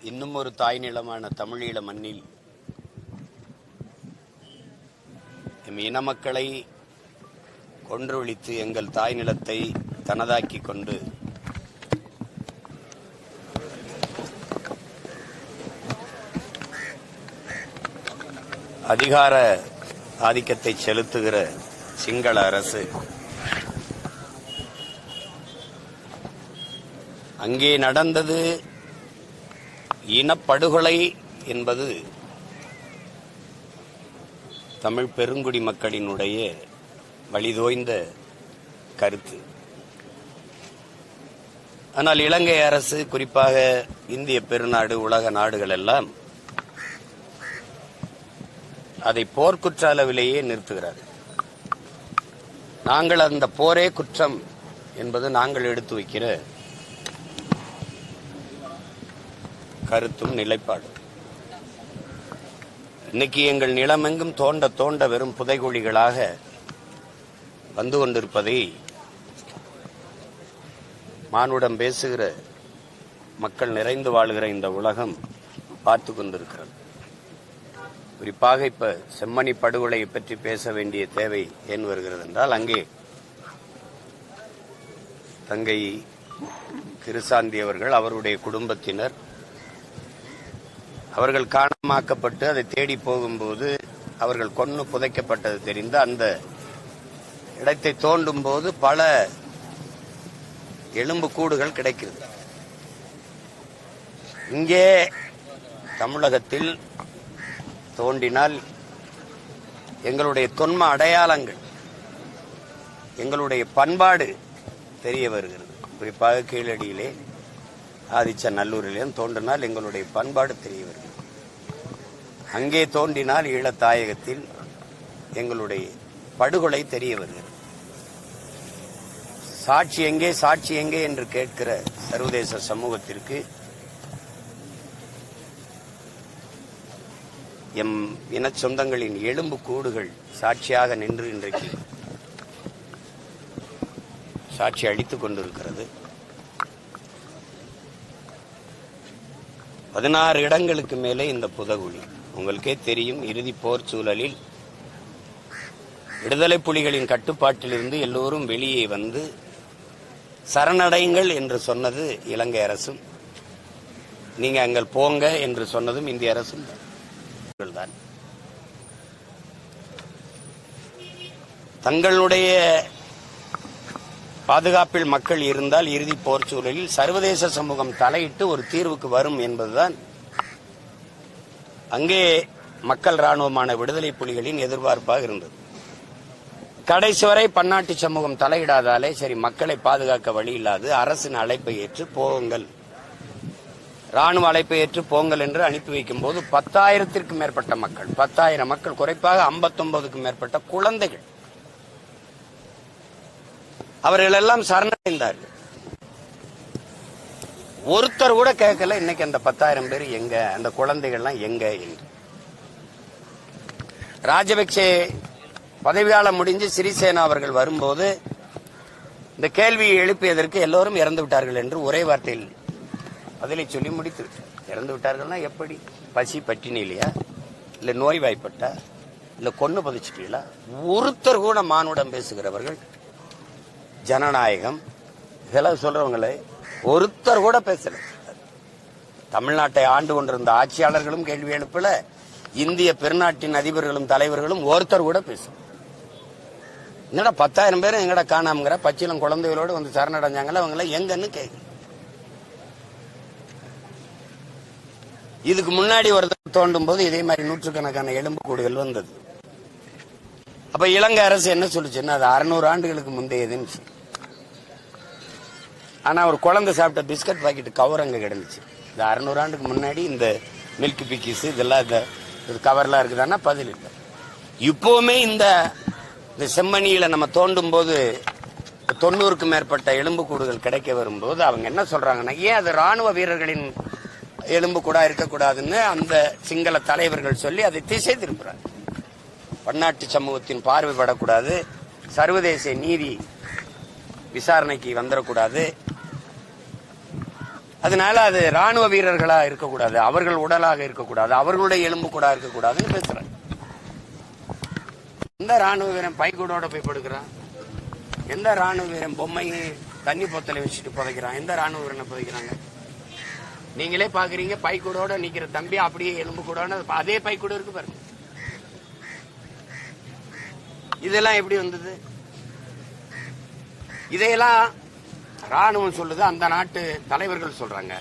இன்னும் ஒரு தாய் நிலமான தமிழீழ மண்ணில் எம் இன மக்களை கொன்றொழித்து எங்கள் தாய் நிலத்தை தனதாக்கிக் கொண்டு அதிகார ஆதிக்கத்தை செலுத்துகிற சிங்கள அரசு அங்கே நடந்தது இனப்படுகொலை என்பது தமிழ் பெருங்குடி மக்களினுடைய வழிதோய்ந்த கருத்து. ஆனால் இலங்கை அரசு குறிப்பாக இந்திய பெருநாடு உலக நாடுகள் எல்லாம் அதை போர்க்குற்ற அளவிலேயே நிறுத்துகிறார் நாங்கள் அந்த போரே குற்றம் என்பது நாங்கள் எடுத்து வைக்கிற கருத்தும் நிலைப்பாடும். இன்னைக்கு எங்கள் நிலமெங்கும் தோண்ட தோண்ட வெறும் புதைகுழிகளாக வந்து கொண்டிருப்பதை மானுடம் பேசுகிற மக்கள் நிறைந்து வாழுகிற இந்த உலகம் பார்த்து கொண்டிருக்கிறது. குறிப்பாக இப்ப செம்மணி படுகொலையை பற்றி பேச வேண்டிய தேவை ஏன் வருகிறது என்றால் அங்கே தங்கை கிருசாந்தி அவர்கள் அவருடைய குடும்பத்தினர் அவர்கள் காணமாக்கப்பட்டு அதை தேடி போகும்போது அவர்கள் கொன்று புதைக்கப்பட்டது தெரிந்து அந்த இடத்தை தோண்டும் போது பல எலும்பு கூடுகள் கிடைக்கிறது. இங்கே தமிழகத்தில் தோண்டினால் எங்களுடைய தொன்ம அடையாளங்கள் எங்களுடைய பண்பாடு தெரிய வருகிறது. குறிப்பாக கீழடியிலே ஆதிச்ச நல்லூரிலேயும் தோன்றினால் எங்களுடைய பண்பாடு தெரிய வருகிறது அங்கே தோன்றினால் ஈழத்தாயகத்தில் எங்களுடைய படுகொலை தெரிய வருகிறது சாட்சி எங்கே சாட்சி எங்கே என்று கேட்கிற சர்வதேச சமூகத்திற்கு எம் இன சொந்தங்களின் எலும்பு கூடுகள் சாட்சியாக நின்று இன்றைக்கு சாட்சி அளித்துக் கொண்டிருக்கிறது. பதினாறு இடங்களுக்கு மேலே இந்த புதகுழி. உங்களுக்கே தெரியும் இறுதி போர் சூழலில் விடுதலை புலிகளின் கட்டுப்பாட்டிலிருந்து எல்லோரும் வெளியே வந்து சரணடையுங்கள் என்று சொன்னது இலங்கை அரசும். நீங்க அங்கள் போங்க என்று சொன்னதும் இந்திய அரசும் தான். தங்களுடைய பாதுகாப்பில் மக்கள் இருந்தால் இறுதி போர் சூழலில் சர்வதேச சமூகம் தலையிட்டு ஒரு தீர்வுக்கு வரும் என்பதுதான் அங்கே மக்கள் ராணுவமான விடுதலை புலிகளின் எதிர்பார்ப்பாக இருந்தது. கடைசி வரை பன்னாட்டு சமூகம் தலையிடாதாலே சரி மக்களை பாதுகாக்க வழி இல்லாது அரசின் அழைப்பை ஏற்று போங்கள். ராணுவ அழைப்பை ஏற்று போங்கள் என்று அனுப்பி வைக்கும் போது பத்தாயிரத்திற்கும் மேற்பட்ட மக்கள் பத்தாயிரம் மக்கள் குறைப்பாக ஐம்பத்தொன்பதுக்கும் மேற்பட்ட குழந்தைகள் அவர்கள் எல்லாம் சரணடைந்தார்கள். ஒருத்தர் கூட கேட்கல இன்னைக்கு அந்த பத்தாயிரம் பேர் எங்க அந்த குழந்தைகள்லாம் எங்க என்று. ராஜபக்சே பதவியாள முடிஞ்சு சிறிசேனா அவர்கள் வரும்போது இந்த கேள்வியை எழுப்பியதற்கு எல்லோரும் இறந்து விட்டார்கள் என்று ஒரே வார்த்தையில் பதிலை சொல்லி முடித்து இறந்து விட்டார்கள்னா எப்படி? பசி பட்டினி இல்லையா? இல்லை நோய் வாய்ப்பட்டா இல்லை கொன்று பதிச்சிட்டீங்களா? ஒருத்தர் கூட மானுடம் பேசுகிறவர்கள் ஜனநாயகம். இதெல்லாம் சொல்றவங்களே ஒருத்தர் கூட பேசல. தமிழ்நாட்டை ஆண்டு கொண்டிருந்த ஆட்சியாளர்களும் கேள்வி எழுப்பல இந்திய பெருநாட்டின் அதிபர்களும் தலைவர்களும் ஒருத்தர் கூட பேசும் என்னடா பத்தாயிரம் பேரும் எங்கடா காணாமங்கிற பச்சிலம் குழந்தைகளோடு வந்து சரணடைஞ்சாங்கல்ல அவங்கள எங்கன்னு கேட்கு இதுக்கு முன்னாடி ஒருத்தர் தோண்டும் போது இதே மாதிரி நூற்றுக்கணக்கான எலும்பு கூடுகள் வந்தது. அப்ப இலங்கை அரசு என்ன சொல்லுச்சுன்னா அது அறுநூறு ஆண்டுகளுக்கு முந்தையதுன்னு ஆனால் ஒரு குழந்தை சாப்பிட்ட பிஸ்கட் பாக்கெட் கவர் அங்கே கிடந்துச்சு. இந்த அறுநூறு ஆண்டுக்கு முன்னாடி இந்த மில்க் பிக்கிஸ் இதெல்லாம் இந்த இது கவர்லாம் இருக்குதான்னா பதில் இல்லை. இப்போவுமே இந்த இந்த செம்மணியில் நம்ம தோண்டும் போது தொண்ணூறுக்கு மேற்பட்ட எலும்பு கூடுதல் கிடைக்க வரும்போது அவங்க என்ன சொல்கிறாங்கன்னா ஏன் அது ராணுவ வீரர்களின் எலும்பு கூட இருக்கக்கூடாதுன்னு அந்த சிங்கள தலைவர்கள் சொல்லி அதை திசை திருப்புறாங்க. பன்னாட்டு சமூகத்தின் பார்வைப்படக்கூடாது. சர்வதேச நீதி விசாரணைக்கு வந்துடக்கூடாது அதனால அது ராணுவ வீரர்களா இருக்கக்கூடாது அவர்கள் உடலாக இருக்கக்கூடாது அவர்களுடைய எலும்பு கூட இருக்கக்கூடாதுன்னு பேசுறேன் எந்த ராணுவ வீரன் பைக்கூடோட போய் படுக்கிறான்? எந்த ராணுவ வீரன் பொம்மையை தண்ணி பொத்தலை வச்சுட்டு புதைக்கிறான்? எந்த ராணுவ வீரனை புதைக்கிறாங்க? நீங்களே பாக்குறீங்க பைக்கூடோட நிக்கிற தம்பி அப்படியே எலும்பு கூட அதே பைக்கூட இருக்கு பாருங்க. இதெல்லாம் எப்படி வந்தது? இதையெல்லாம் ராணுவம் சொல்லுது அந்த நாட்டு தலைவர்கள் சொல்றாங்க.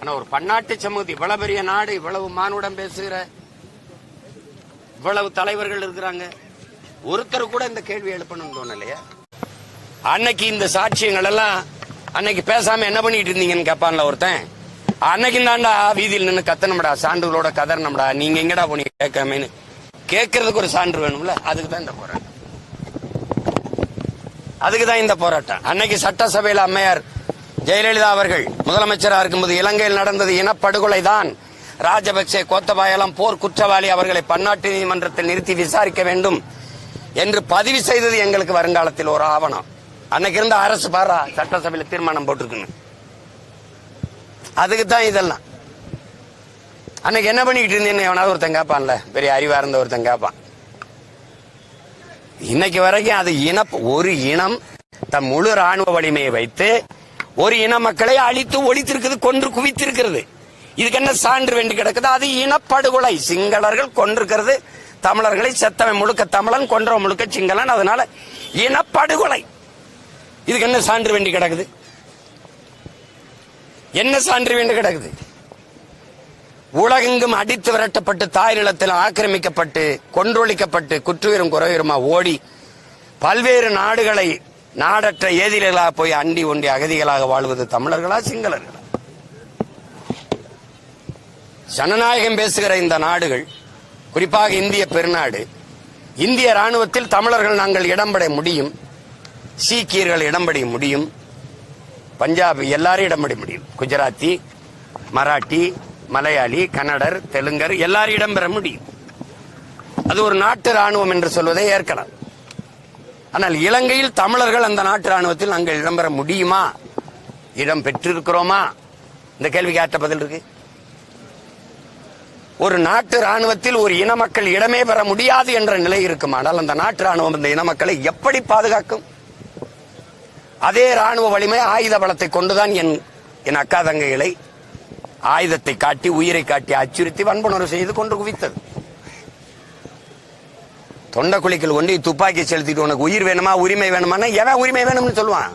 ஆனா ஒரு பன்னாட்டு சமூகத்தை இவ்வளவு பெரிய நாடு இவ்வளவு மானுடம் பேசுகிற இவ்வளவு தலைவர்கள் இருக்கிறாங்க. ஒருத்தர் கூட இந்த கேள்வி எழுப்பணும்னு தோணலையா. அன்னைக்கு இந்த சாட்சியங்கள் எல்லாம் அன்னைக்கு பேசாம என்ன பண்ணிட்டு இருந்தீங்கன்னு கேட்பான்ல ஒருத்தன். அன்னைக்கு தாண்டா வீதியில் நின்று கத்தனம்டா சான்றுகளோட கதறணும்டா நீங்க எங்கடா போனீங்க கேட்காமன்னு. கேட்கறதுக்கு ஒரு சான்று வேணும்ல அதுக்கு தான் இந்த போறேன் அதுக்கு தான் இந்த போராட்டம். அன்னைக்கு சட்டசபையில் அம்மையார் ஜெயலலிதா அவர்கள் முதலமைச்சராக இருக்கும்போது இலங்கையில் நடந்தது இனப்படுகொலை தான் ராஜபக்சே கோத்தபாயலாம் போர் குற்றவாளி அவர்களை பன்னாட்டு நீதிமன்றத்தில் நிறுத்தி விசாரிக்க வேண்டும் என்று பதிவு செய்தது எங்களுக்கு வருங்காலத்தில் ஒரு ஆவணம். அன்னைக்கு இருந்த அரசு பாரா சட்டசபையில் தீர்மானம் போட்டிருக்குன்னு. அதுக்கு தான் இதெல்லாம். அன்னைக்கு என்ன பண்ணிக்கிட்டு இருந்தேன்னு எவனாவது ஒருத்தன் கேட்பான்ல பெரிய அறிவா இருந்த ஒருத்தன் கேட்பான் இன்னைக்கு வரைக்கும் அது இன ஒரு இனம் தம் முழு ராணுவ வலிமையை வைத்து ஒரு இன மக்களை அழித்து ஒழித்திருக்குது கொன்று குவித்திருக்கிறது. இதுக்கு என்ன சான்று வேண்டி கிடக்குது? அது இனப்படுகொலை. சிங்களர்கள் கொண்டிருக்கிறது தமிழர்களை செத்தவன் முழுக்க தமிழன் கொன்றவன் முழுக்க சிங்களன். அதனால இனப்படுகொலை. இதுக்கு என்ன சான்று வேண்டி கிடக்குது? என்ன சான்று வேண்டி கிடக்குது? உலகெங்கும் அடித்து விரட்டப்பட்டு தாய் நிலத்தில் ஆக்கிரமிக்கப்பட்டு கொன்றொழிக்கப்பட்டு குற்றுயிரும் குறையுமா ஓடி பல்வேறு நாடுகளை நாடற்ற ஏதிலிகளாக போய் அண்டி ஒண்டி அகதிகளாக வாழ்வது தமிழர்களா சிங்களர்களா? ஜனநாயகம் பேசுகிற இந்த நாடுகள் குறிப்பாக இந்திய பெருநாடு இந்திய ராணுவத்தில் தமிழர்கள் நாங்கள் இடம்பெற முடியும் சீக்கியர்கள் இடம்பெற முடியும் பஞ்சாபி எல்லாரும் இடம்பெற முடியும். குஜராத்தி மராட்டி மலையாளி கன்னடர் தெலுங்கர் எல்லாரும் இடம்பெற முடியும். அது ஒரு நாட்டு ராணுவம் என்று சொல்வதை ஏற்கலாம். ஆனால் இலங்கையில் தமிழர்கள் அந்த நாட்டு ராணுவத்தில் நாங்கள் இடம்பெற முடியுமா? இடம் பெற்றிருக்கிறோமா? இந்த கேள்விக்கு ஆற்ற பதில் இருக்கு. ஒரு நாட்டு ராணுவத்தில் ஒரு இன மக்கள் இடமே பெற முடியாது என்ற நிலை இருக்குமானால் அந்த நாட்டு ராணுவம் இந்த இன மக்களை எப்படி பாதுகாக்கும்? அதே ராணுவ வலிமை ஆயுத பலத்தை கொண்டுதான் என் என் அக்கா தங்கைகளை ஆயுதத்தை காட்டி உயிரை காட்டி அச்சுறுத்தி வன்புணர்வு செய்து கொண்டு குவித்தது. தொண்டை குழிக்கல் ஒண்டி துப்பாக்கி செலுத்திட்டு உனக்கு உயிர் வேணுமா உரிமை வேணுமா எவன் உரிமை வேணும்னு சொல்லுவான்?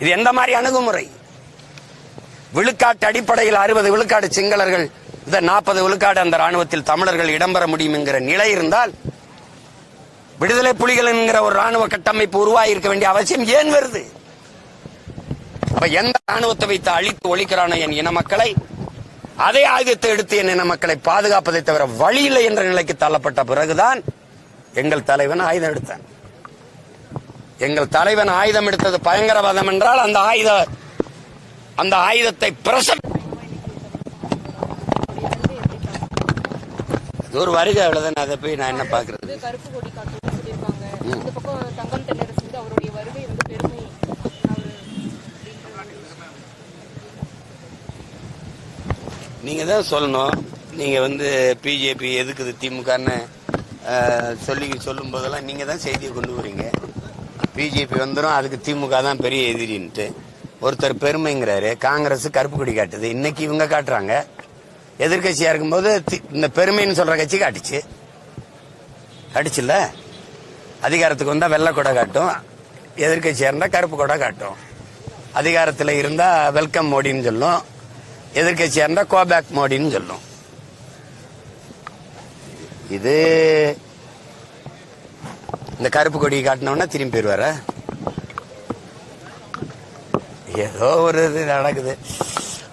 இது எந்த மாதிரி அணுகுமுறை? விழுக்காட்டு அடிப்படையில் அறுபது விழுக்காடு சிங்களர்கள் இந்த நாற்பது விழுக்காடு அந்த ராணுவத்தில் தமிழர்கள் இடம்பெற முடியும் என்கிற நிலை இருந்தால் விடுதலை புலிகள் என்கிற ஒரு ராணுவ கட்டமைப்பு உருவாகி இருக்க வேண்டிய அவசியம் ஏன் வருது? அப்ப எந்த ராணுவத்தை வைத்து அழித்து ஒழிக்கிறான என் இன மக்களை அதே ஆயுதத்தை எடுத்து என் இன மக்களை பாதுகாப்பதை தவிர வழி இல்லை என்ற நிலைக்கு தள்ளப்பட்ட பிறகுதான் எங்கள் தலைவன் ஆயுதம் எடுத்தான். எங்கள் தலைவன் ஆயுதம் எடுத்தது பயங்கரவாதம் என்றால் அந்த ஆயுத அந்த ஆயுதத்தை பிரச அது ஒரு வருகை அவ்வளவுதான். அதை போய் நான் என்ன பாக்குறது வந்து கருப்பு கொடி காட்டுன்னு சொல்லியிருக்காங்க இந்த பக்கம் தங்கம் தென்னரசு வந்து அவருடைய வருகை வந்து பெருமை அவரு நீங்கள் தான் சொல்லணும். நீங்கள் வந்து பிஜேபி எதுக்குது திமுகன்னு சொல்லி சொல்லும் போதெல்லாம் நீங்கள் தான் செய்தியை கொண்டு வரீங்க. பிஜேபி வந்துடும் அதுக்கு திமுக தான் பெரிய எதிரின்ட்டு. ஒருத்தர் பெருமைங்கிறாரு காங்கிரஸ் கருப்பு கொடி காட்டுது. இன்னைக்கு இவங்க காட்டுறாங்க. எதிர்கட்சியா இருக்கும்போது தி- இந்த பெருமைன்னு சொல்ற கட்சி காட்டுச்சு. காட்டுச்சுல்ல அதிகாரத்துக்கு வந்தா வெள்ளை கொடை காட்டும். எதிர்கட்சியா இருந்தா கருப்பு கொடை காட்டும். அதிகாரத்தில் இருந்தா வெல்கம் மோடின்னு சொல்லும். எதிர்கட்சியா இருந்தா கோபேக் மோடின்னு சொல்லும். இது இந்த கருப்பு கொடி காட்டினோன்னா திரும்பி போயிடுவார ஏதோ ஒரு இது நடக்குது.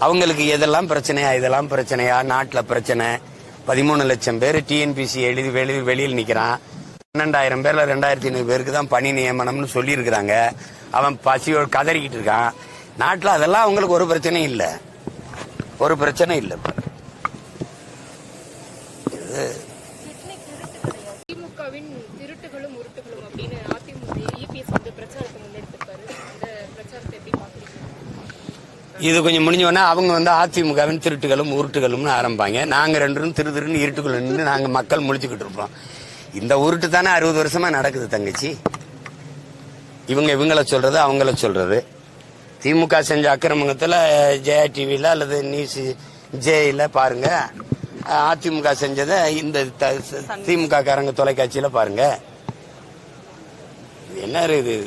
அவங்களுக்கு எதெல்லாம் பிரச்சனையா இதெல்லாம் பிரச்சனையா நாட்டில் பிரச்சனை. பதிமூணு லட்சம் பேர் டிஎன்பிசி எழுதி வெளி வெளியில் நிற்கிறான் பன்னெண்டாயிரம் பேரில் ரெண்டாயிரத்தி ஐநூறு பேருக்கு தான் பணி நியமனம்னு சொல்லியிருக்கிறாங்க. அவன் பசியோடு கதறிக்கிட்டு இருக்கான். நாட்டில் அதெல்லாம் அவங்களுக்கு ஒரு பிரச்சனையும் இல்லை. ஒரு பிரச்சனை இல்லை இது கொஞ்சம் முடிஞ்சோடனே அவங்க வந்து அதிமுகவின் திருட்டுகளும் உருட்டுகளும்னு ஆரம்பிப்பாங்க. நாங்கள் ரெண்டும் திரு திருன்னு இருட்டுக்குள்ள நின்று நாங்கள் மக்கள் முழிச்சுக்கிட்டு இருப்போம். இந்த உருட்டு தானே அறுபது வருஷமாக நடக்குது தங்கச்சி. இவங்க இவங்கள சொல்கிறது அவங்கள சொல்கிறது திமுக செஞ்ச அக்கிரமங்கத்தில் ஜெயா டிவியில் அல்லது நியூஸ் ஜேயில் பாருங்க. அதிமுக செஞ்சதை இந்த திமுக காரங்க தொலைக்காட்சியில் பாருங்க. என்ன இருக்குது